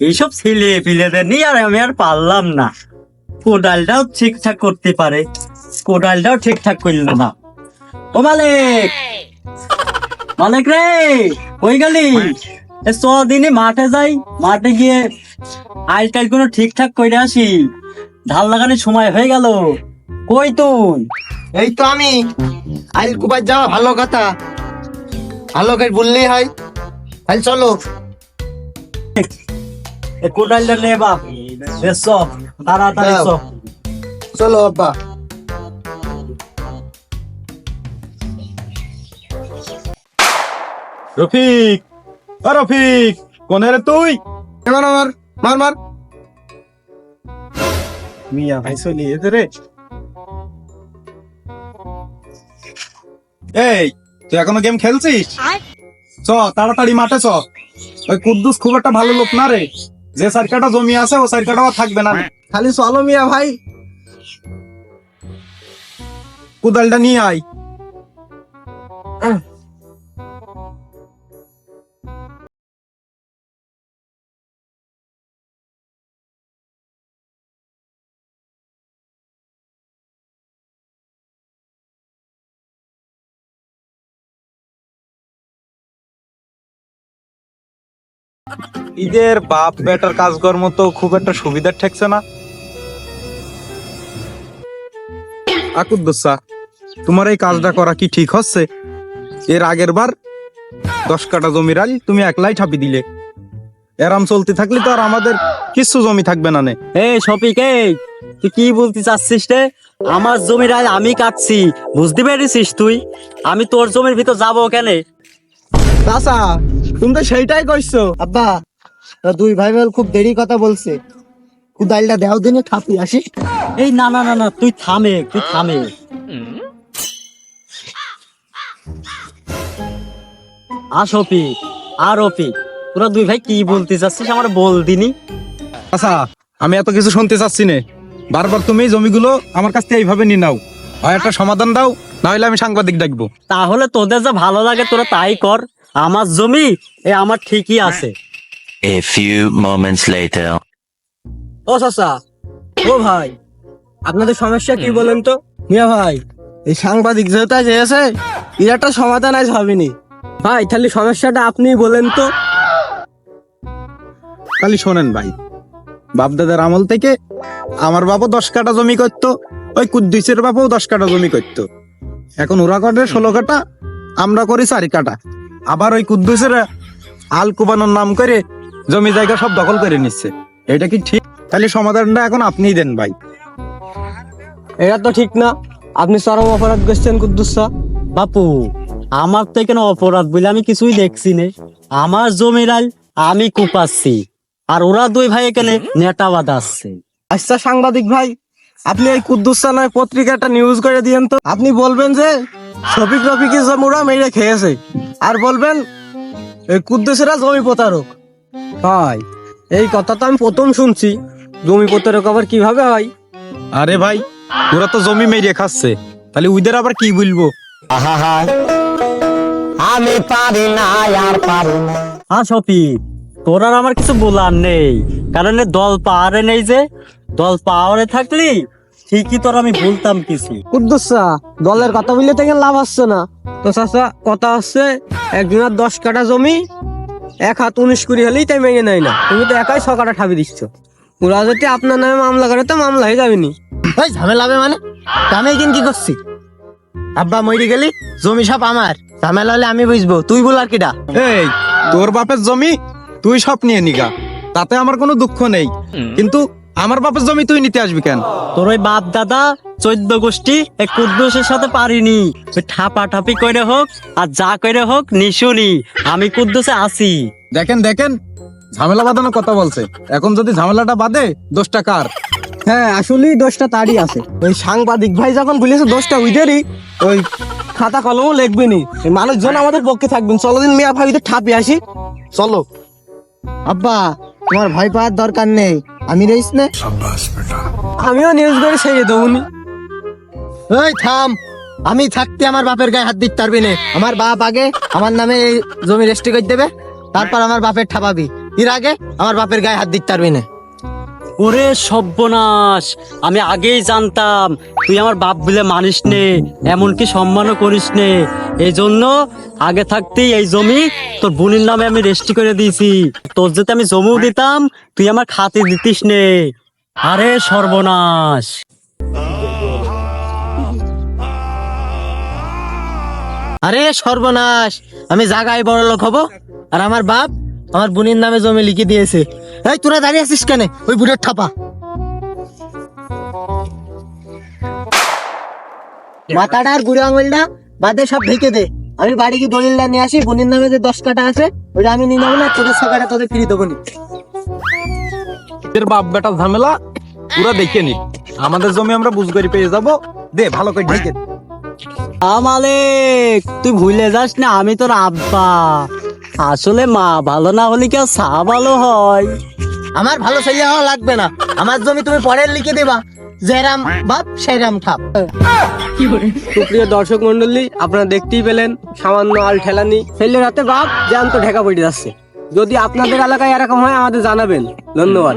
এইসব ছেলে পিলেদের নিয়ে আর আমি আর পারলাম না। কোদালটাও ঠিকঠাক করতে পারে। কোদালটাও ঠিকঠাক করল না। ও মালিক! মালিক রে, কই গেলি? দিনে মাঠে যাই। মাঠে গিয়ে আইল টাইল কোনো ঠিকঠাক করে আসি। ধান লাগানোর সময় হয়ে গেল। কই তুই? এই তো আমি। আইল কুবার যাওয়া ভালো কথা। ভালো করে বললেই হয়। তাহলে চলো। এ কোদালটা নে বাপ। এ চ তাড়াতাড়ি চ চলো আব্বা। রফিক ও রফিক কোনে রে তুই? এবার আমার মার মার মিয়া ভাই চলি এতে এই তুই এখনও গেম খেলছিস? চ তাড়াতাড়ি মাঠে চ। ওই কুদ্দুস খুব একটা ভালো লোক না রে। যে সারকাটা জমি আছে ও সার্কাটা থাকবে না। খালি চলো মিয়া ভাই। কোদালটা নিয়ে আয়। ঈদের বাপ বেটার কাজকর্ম তো খুব একটা সুবিধার ঠেকছে না। আকুদ্দোসা তোমার এই কাজটা করা কি ঠিক হচ্ছে? এর আগের বার দশ কাটা জমির আল তুমি একলাই ছাপি দিলে। এরাম চলতে থাকলে তো আর আমাদের কিছু জমি থাকবে না নে। এই শফিক এই তুই কি বলতে চাচ্ছিস রে? আমার জমির আয় আমি কাটছি বুঝতে পেরেছিস তুই? আমি তোর জমির ভিতর যাব কেন? চাচা তুমি তো সেইটাই কইছো। আব্বা দুই ভাই বোন খুব দেরি কথা বলছে। কুদাইলটা দেও দিনে ঠাপি আসি। এই না না না না তুই থামে তুই থামে। আ শফিক আর রফিক তোরা দুই ভাই কি বলতে চাচ্ছিস আমার বল দিনি। আচ্ছা আমি এত কিছু শুনতে চাচ্ছি না। বারবার তুমি জমিগুলো আমার কাছ থেকে এইভাবে নিয়ে নাও। হয় একটা সমাধান দাও না হলে আমি সাংবাদিক ডাকবো। তাহলে তোদের যা ভালো লাগে তোরা তাই কর। আমার জমি এ আমার ঠিকই আছে। A few moments later. ও চাচা ও ভাই আপনাদের সমস্যা কি বলেন তো? মিয়া ভাই এই সাংবাদিক যেহেতু আজ এসে এর একটা সমাধান আজ হবেনি। ভাই তাহলে সমস্যাটা আপনি বলেন তো। খালি শোনেন ভাই বাপ দাদার আমল থেকে আমার বাবা দশ কাটা জমি করতো ওই কুদ্দুসের বাবাও দশ কাটা জমি করতো। এখন ওরা করে ষোলো কাটা আমরা করি চারি কাটা আবার ওই কুদ্দুসের আল কুবানোর নাম করে জমি জায়গা সব দখল করে নিচ্ছে। এটা কি ঠিক? তাহলে সমাধানটা এখন আপনিই দেন ভাই। এটা তো ঠিক না। আপনি চরম অপরাধ করছেন কুদ্দুস শাহ। বাপু আমার তো এখানে অপরাধ বলে আমি কিছুই দেখছি নে। আমার জমির আল আমি কুপাচ্ছি। আর ওরা দুই ভাই এখানে নেটা বাঁধাচ্ছে আচ্ছা সাংবাদিক ভাই আপনি এই কুদ্দুস শাহ নয় পত্রিকাটা নিউজ করে দিয়েন তো। আপনি বলবেন যে শফিক রফিকের জমুরা মেরে খেয়েছে। আর বলবেন এই কুদ্দুসেরা জমি প্রতারক। ভাই এই কথা তো আমি প্রথম শুনছি। জমি প্রতারক আবার কীভাবে হয়? আরে ভাই ওরা তো জমি মেরিয়ে খাচ্ছে। তাহলে ওদের আবার কি বলব? আহা হাহায় না আর হ্যাঁ শফিক তোর আর আমার কিছু বলার নেই। কারণ দল পাহাড়ে নেই যে। দল পাহাড়ে থাকলি ঠিকই তোর আমি বলতাম কিছু। কুদ্দুস দলের কথা বললে তো লাভ আসছে না। তো চাচা কথা হচ্ছে একজনের দশ কাটা জমি এক হাত উনিশ কুড়ি হলেই তাই মেনে নেয় না। তুমি তো একাই ছ কাটা ঠাবি দিচ্ছ। ওরা যদি আপনার নামে মামলা করে তো মামলা হয়ে যাবে নি ভাই ঝামেলা হবে মানে? আমি এখানে কি করছি? আব্বা মরি গেলি জমি সব আমার। ঝামেলা হলে আমি বুঝব। তুই বল আর কিডা? এই তোর বাপের জমি তুই সব নিয়ে নিগা। তাতে আমার কোনো দুঃখ নেই। কিন্তু আমার বাপের জমি তুই নিতে আসবি কেন? তোর ওই বাপ দাদা চোদ্দ গোষ্ঠী এই কুদ্দুসের সাথে পারিনি। ওই ঠাপা ঠাপি করে হোক আর যা করে হোক নিশুনি আমি কুদ্দুসে আসি দেখেন দেখেন ঝামেলা বাঁধানোর কথা বলছে। এখন যদি ঝামেলাটা বাঁধে দোষটা কার? হ্যাঁ আসলেই দোষটা তারই আছে। ওই সাংবাদিক ভাই যখন বলেছে দোষটা উইদেরই ওই খাতা কলমও লিখবে নি মানুষজন আমাদের পক্ষে থাকবেন। চলো দিন মিয়া ভাবিতে ঠাপি আসি। চলো। আব্বা তোমার ভয় পাওয়ার দরকার নেই। আমি রইস না? আমিও নিউজ করে সেই দেবনি এই থাম। আমি থাকতে আমার বাপের গায়ে হাত দিতে পারবি না। আমার বাপ আগে আমার নামে এই জমি রেজিস্ট্রি করে দেবে তারপর আমার বাপের ঠাপাবি। এর আগে আমার বাপের গায়ে হাত দিতে পারবি না। ওরে সর্বনাশ, আমি আগেই জানতাম, তুই আমার বাপ বলে মানিস নে, এমনকি সম্মানও করিস নে। এই জন্য আগে থাকতেই এই জমি তোর বোনের নামে আমি রেজিস্ট্রি করে দিয়েছি। তোর যদি আমি জমিও দিতাম, তুই আমার খাতে দিতিস নে। আরে সর্বনাশ। আরে সর্বনাশ, আমি জাগায় বড় লোক হব, আর আমার বাপ আমার বোনের নামে জমি লিখে দিয়েছে। এই তোরা দাঁড়িয়ে আছিস কেন? ওই বুড়ের ঠাপা। মাথাটা আর বুড়ো আঙুলটা বাদে সব ঢেকে দে। আমি বাড়ি গিয়ে দলিলটা নিয়ে আসি বোনের নামে যে দশ কাটা আছে ওইটা আমি নিয়ে যাব না তোদের ছ কাটা তোদের ফিরিয়ে দেবো নি। এর বাপ বেটা ঝামেলা পুরো দেখে নি। আমাদের জমি আমরা বুঝ করে পেয়ে যাব। দে ভালো করে ঢেকে দে। আমালেক তুই ভুলে যাস না আমি তোর আব্বা। আসলে মা ভালো না হলে কেউ সা ভালো হয়? আমার ভালো ছেলে হওয়া লাগবে না। আমার জমি তুমি পরে লিখে দেবা। জয়রাম বাপ সেরাম ঠাপ। সুপ্রিয় দর্শক মন্ডলী আপনারা দেখতেই পেলেন সামান্য আল ঠেলানি। ছেলের হাতে বাপ জ্যান্ত ঢেকা পড়ে যাচ্ছে। যদি আপনাদের এলাকায় এরকম হয় আমাদের জানাবেন। ধন্যবাদ।